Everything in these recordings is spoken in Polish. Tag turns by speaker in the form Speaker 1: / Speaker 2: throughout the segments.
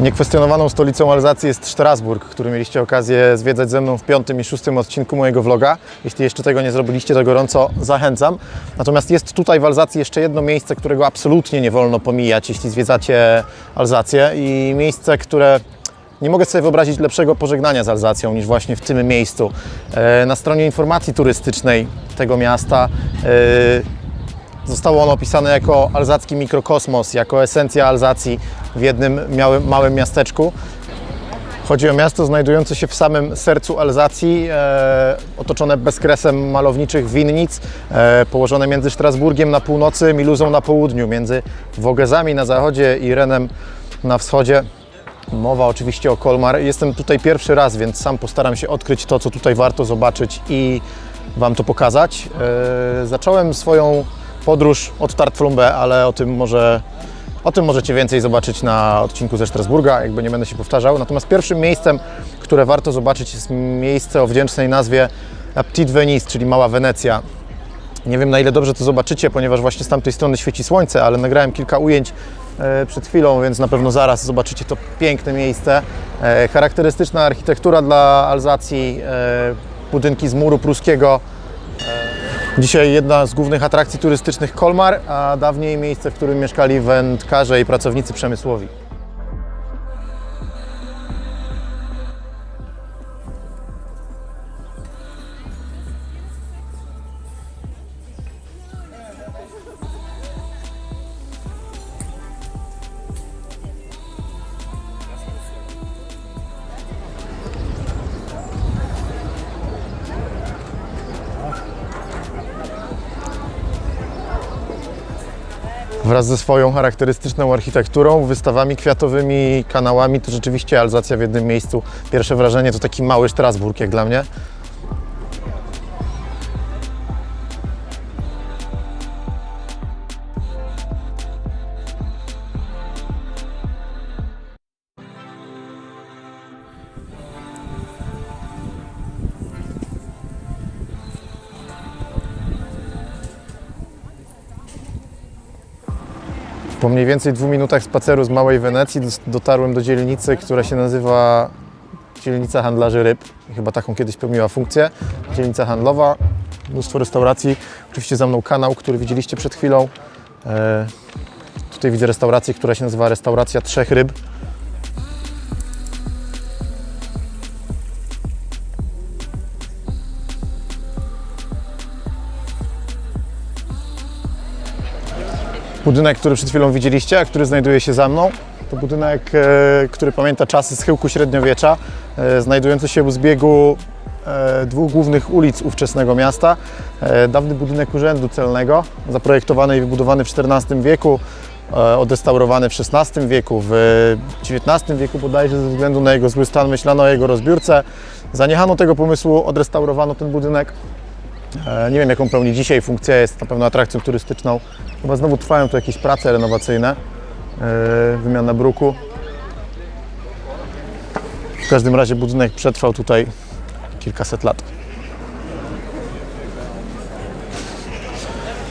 Speaker 1: Niekwestionowaną stolicą Alzacji jest Strasburg, który mieliście okazję zwiedzać ze mną w piątym i szóstym odcinku mojego vloga. Jeśli jeszcze tego nie zrobiliście, to gorąco zachęcam. Natomiast jest tutaj w Alzacji jeszcze jedno miejsce, którego absolutnie nie wolno pomijać, jeśli zwiedzacie Alzację i miejsce, które nie mogę sobie wyobrazić lepszego pożegnania z Alzacją niż właśnie w tym miejscu. E, Na stronie informacji turystycznej tego miasta e, Zostało ono opisane jako alzacki mikrokosmos, jako esencja Alzacji w jednym małym miasteczku. Chodzi o miasto znajdujące się w samym sercu Alzacji, e, otoczone bezkresem malowniczych winnic, e, położone między Strasburgiem na północy, Miluzą na południu, między Wogezami na zachodzie i Renem na wschodzie. Mowa oczywiście o Kolmar. Jestem tutaj pierwszy raz, więc sam postaram się odkryć to, co tutaj warto zobaczyć i Wam to pokazać. E, zacząłem swoją podróż od Tartflumbe, ale o tym może o tym możecie więcej zobaczyć na odcinku ze Strasburga, jakby nie będę się powtarzał. Natomiast pierwszym miejscem, które warto zobaczyć jest miejsce o wdzięcznej nazwie Petite Venise, czyli Mała Wenecja. Nie wiem na ile dobrze to zobaczycie, ponieważ właśnie z tamtej strony świeci słońce, ale nagrałem kilka ujęć e, przed chwilą, więc na pewno zaraz zobaczycie to piękne miejsce. E, Charakterystyczna architektura dla Alzacji, e, budynki z muru pruskiego. Dzisiaj jedna z głównych atrakcji turystycznych Kolmar, a dawniej miejsce, w którym mieszkali wędkarze i pracownicy przemysłowi. Wraz ze swoją charakterystyczną architekturą, wystawami kwiatowymi, kanałami, to rzeczywiście Alzacja w jednym miejscu. Pierwsze wrażenie to taki mały Strasburg jak dla mnie. Po mniej więcej dwóch minutach spaceru z Małej Wenecji dotarłem do dzielnicy, która się nazywa Dzielnica Handlarzy Ryb. Chyba taką kiedyś pełniła funkcję. Dzielnica handlowa, mnóstwo restauracji. Oczywiście za mną kanał, który widzieliście przed chwilą. E, tutaj widzę restaurację, która się nazywa Restauracja Trzech Ryb. Budynek, który przed chwilą widzieliście, a który znajduje się za mną, to budynek, e, który pamięta czasy schyłku średniowiecza, e, znajdujący się u zbiegu e, dwóch głównych ulic ówczesnego miasta. Dawny budynek urzędu celnego, zaprojektowany i wybudowany w XIV wieku, odrestaurowany w XVI wieku, w XIX wieku bodajże ze względu na jego zły stan myślano o jego rozbiórce. Zaniechano tego pomysłu, odrestaurowano ten budynek. E, Nie wiem, jaką pełni dzisiaj funkcję, jest na pewno atrakcją turystyczną. Chyba znowu trwają tu jakieś prace renowacyjne, e, wymiana bruku. W każdym razie budynek przetrwał tutaj kilkaset lat.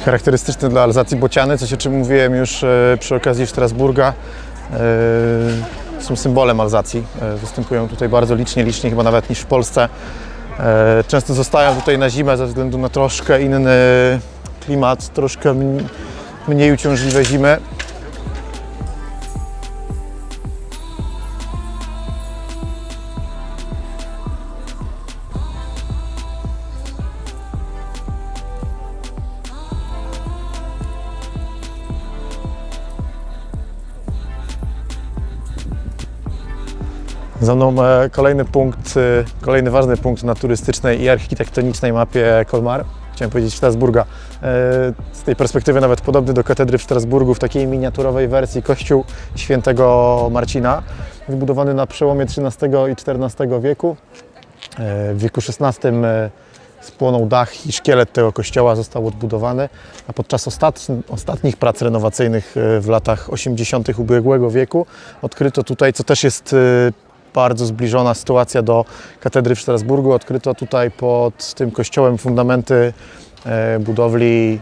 Speaker 1: Charakterystyczny dla Alzacji bociany, coś o czym mówiłem już e, przy okazji Strasburga, są symbolem Alzacji. Występują tutaj bardzo licznie, liczniej chyba nawet niż w Polsce. E, Często zostają tutaj na zimę ze względu na troszkę inny klimat, troszkę mn- mniej uciążliwe zimy. Za mną e, kolejny punkt, e, kolejny ważny punkt na turystycznej i architektonicznej mapie Kolmar. Chciałem powiedzieć Strasburga. E, Z tej perspektywy nawet podobny do katedry w Strasburgu w takiej miniaturowej wersji kościół świętego Marcina, wybudowany na przełomie XIII i XIV wieku. W wieku XVI spłonął dach i szkielet tego kościoła został odbudowany, a podczas ostatn- ostatnich prac renowacyjnych w latach 80. ubiegłego wieku odkryto tutaj, co też jest bardzo zbliżona sytuacja do katedry w Strasburgu, odkryto tutaj pod tym kościołem fundamenty e, budowli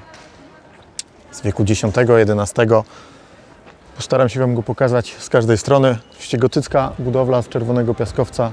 Speaker 1: z wieku X-XI Postaram się Wam go pokazać z każdej strony. Oczywiście gotycka budowla z czerwonego piaskowca.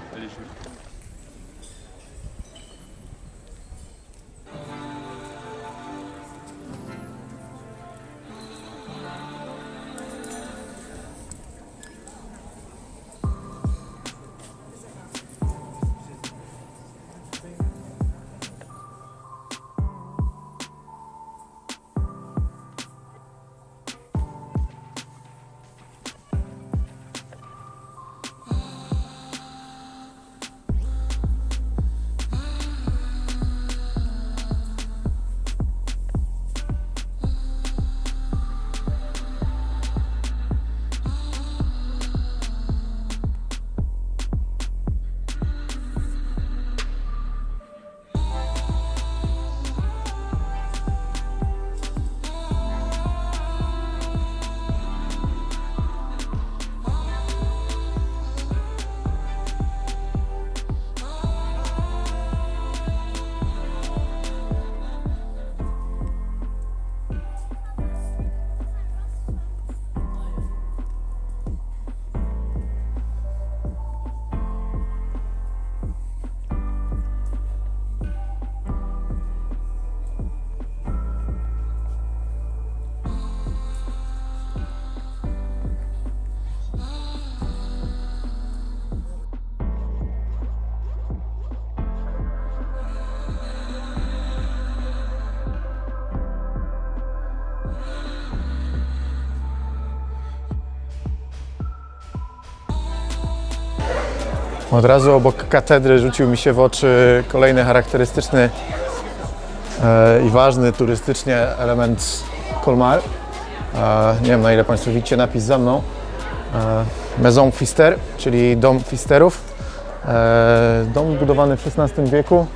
Speaker 1: Od razu obok katedry rzucił mi się w oczy kolejny charakterystyczny e, i ważny turystycznie element Colmar. E, nie wiem na ile Państwo widzicie napis za mną. E, Maison Pfister, czyli dom Pfisterów. E, dom budowany w XVI wieku.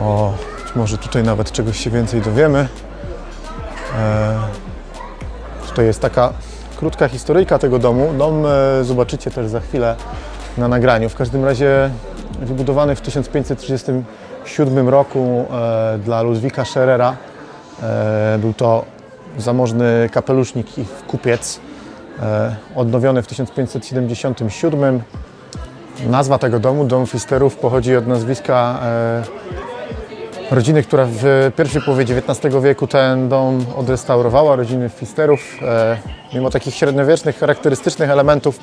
Speaker 1: O, może tutaj nawet czegoś się więcej dowiemy. Tutaj jest taka krótka historyjka tego domu. Dom zobaczycie też za chwilę na nagraniu. W każdym razie wybudowany w 1537 roku e, dla Ludwika Scherera. E, był to zamożny kapelusznik i kupiec. E, odnowiony w 1577. Nazwa tego domu, Dom Fisterów, pochodzi od nazwiska e, rodziny, która w pierwszej połowie XIX wieku ten dom odrestaurowała, rodziny Fisterów. E, mimo takich średniowiecznych, charakterystycznych elementów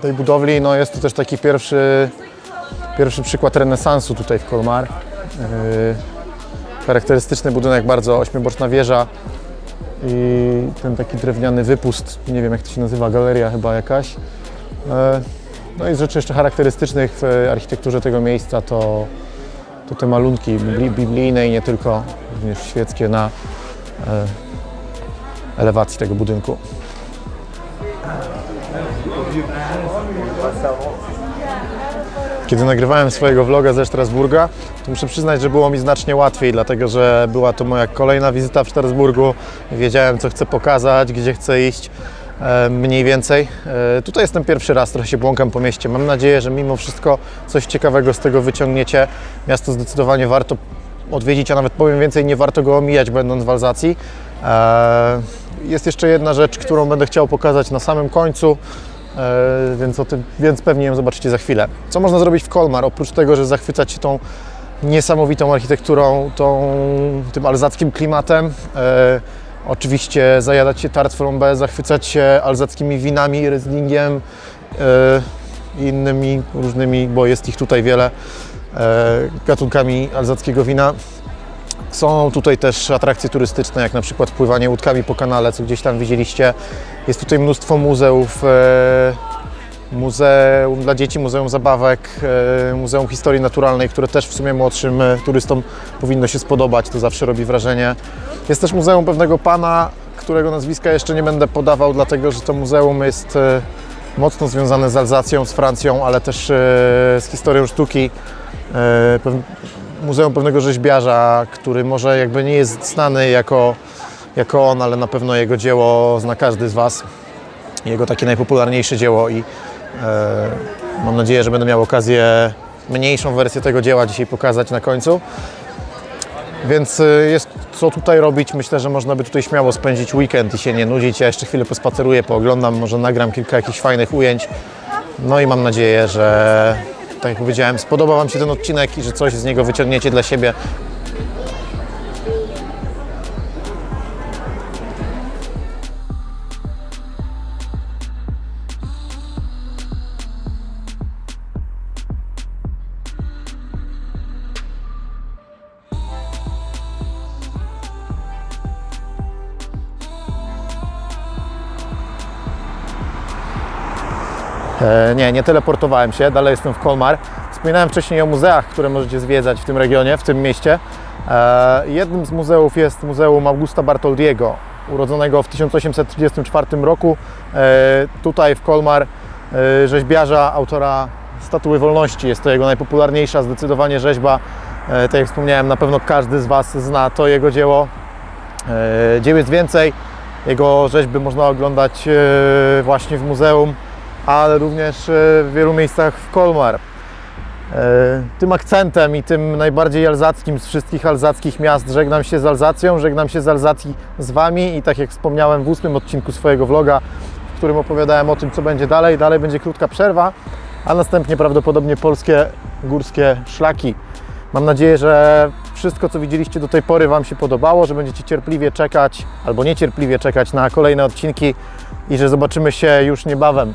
Speaker 1: tej budowli, no jest to też taki pierwszy, pierwszy przykład renesansu tutaj w Kolmar. E, charakterystyczny budynek, bardzo ośmioboczna wieża i ten taki drewniany wypust, nie wiem jak to się nazywa, galeria chyba jakaś. E, no i z rzeczy jeszcze charakterystycznych w architekturze tego miejsca to, to te malunki bibli- biblijne i nie tylko, również świeckie na e, elewacji tego budynku. Kiedy nagrywałem swojego vloga ze Strasburga, to muszę przyznać, że było mi znacznie łatwiej, dlatego że była to moja kolejna wizyta w Strasburgu. Wiedziałem, co chcę pokazać, gdzie chcę iść e, mniej więcej. E, tutaj jestem pierwszy raz, trochę się błąkam po mieście. Mam nadzieję, że mimo wszystko coś ciekawego z tego wyciągniecie. Miasto zdecydowanie warto odwiedzić, a nawet powiem więcej, nie warto go omijać, będąc w Alzacji. E, Jest jeszcze jedna rzecz, którą będę chciał pokazać na samym końcu. E, więc, o tym, więc pewnie ją zobaczycie za chwilę. Co można zrobić w Kolmar? Oprócz tego, że zachwycać się tą niesamowitą architekturą, tą, tym alzackim klimatem, e, oczywiście zajadać się tart flambé, zachwycać się alzackimi winami, ryslingiem e, i innymi różnymi, bo jest ich tutaj wiele, gatunkami alzackiego wina. Są tutaj też atrakcje turystyczne, jak na przykład pływanie łódkami po kanale, co gdzieś tam widzieliście. Jest tutaj mnóstwo muzeów, e, muzeum dla dzieci, muzeum zabawek, e, muzeum historii naturalnej, które też w sumie młodszym e, turystom powinno się spodobać, to zawsze robi wrażenie. Jest też muzeum pewnego pana, którego nazwiska jeszcze nie będę podawał, dlatego że to muzeum jest mocno związane z Alzacją, z Francją, ale też z historią sztuki. E, Muzeum pewnego rzeźbiarza, który może jakby nie jest znany jako, jako on, ale na pewno jego dzieło zna każdy z Was. Jego takie najpopularniejsze dzieło i e, mam nadzieję, że będę miał okazję mniejszą wersję tego dzieła dzisiaj pokazać na końcu. Więc y, jest co tutaj robić. Myślę, że można by tutaj śmiało spędzić weekend i się nie nudzić. Ja jeszcze chwilę pospaceruję, pooglądam, może nagram kilka jakichś fajnych ujęć. No i mam nadzieję, że tak jak powiedziałem, spodoba Wam się ten odcinek i że coś z niego wyciągniecie dla siebie. Nie, nie teleportowałem się, dalej jestem w Kolmar. Wspominałem wcześniej o muzeach, które możecie zwiedzać w tym regionie, w tym mieście. E, jednym z muzeów jest Muzeum Augusta Bartoldiego, urodzonego w 1834 roku. E, tutaj w Kolmar e, rzeźbiarza, autora Statuły Wolności. Jest to jego najpopularniejsza zdecydowanie rzeźba. E, tak jak wspomniałem, na pewno każdy z Was zna to jego dzieło. E, Dzieł jest więcej. Jego rzeźby można oglądać e, właśnie w muzeum, ale również e, w wielu miejscach w Kolmar. E, Tym akcentem i tym najbardziej alzackim z wszystkich alzackich miast żegnam się z Alzacją, żegnam się z Alzacji z Wami i tak jak wspomniałem w ósmym odcinku swojego vloga, w którym opowiadałem o tym, co będzie dalej, dalej będzie krótka przerwa, a następnie prawdopodobnie polskie górskie szlaki. Mam nadzieję, że wszystko, co widzieliście do tej pory Wam się podobało, że będziecie cierpliwie czekać albo niecierpliwie czekać na kolejne odcinki i że zobaczymy się już niebawem.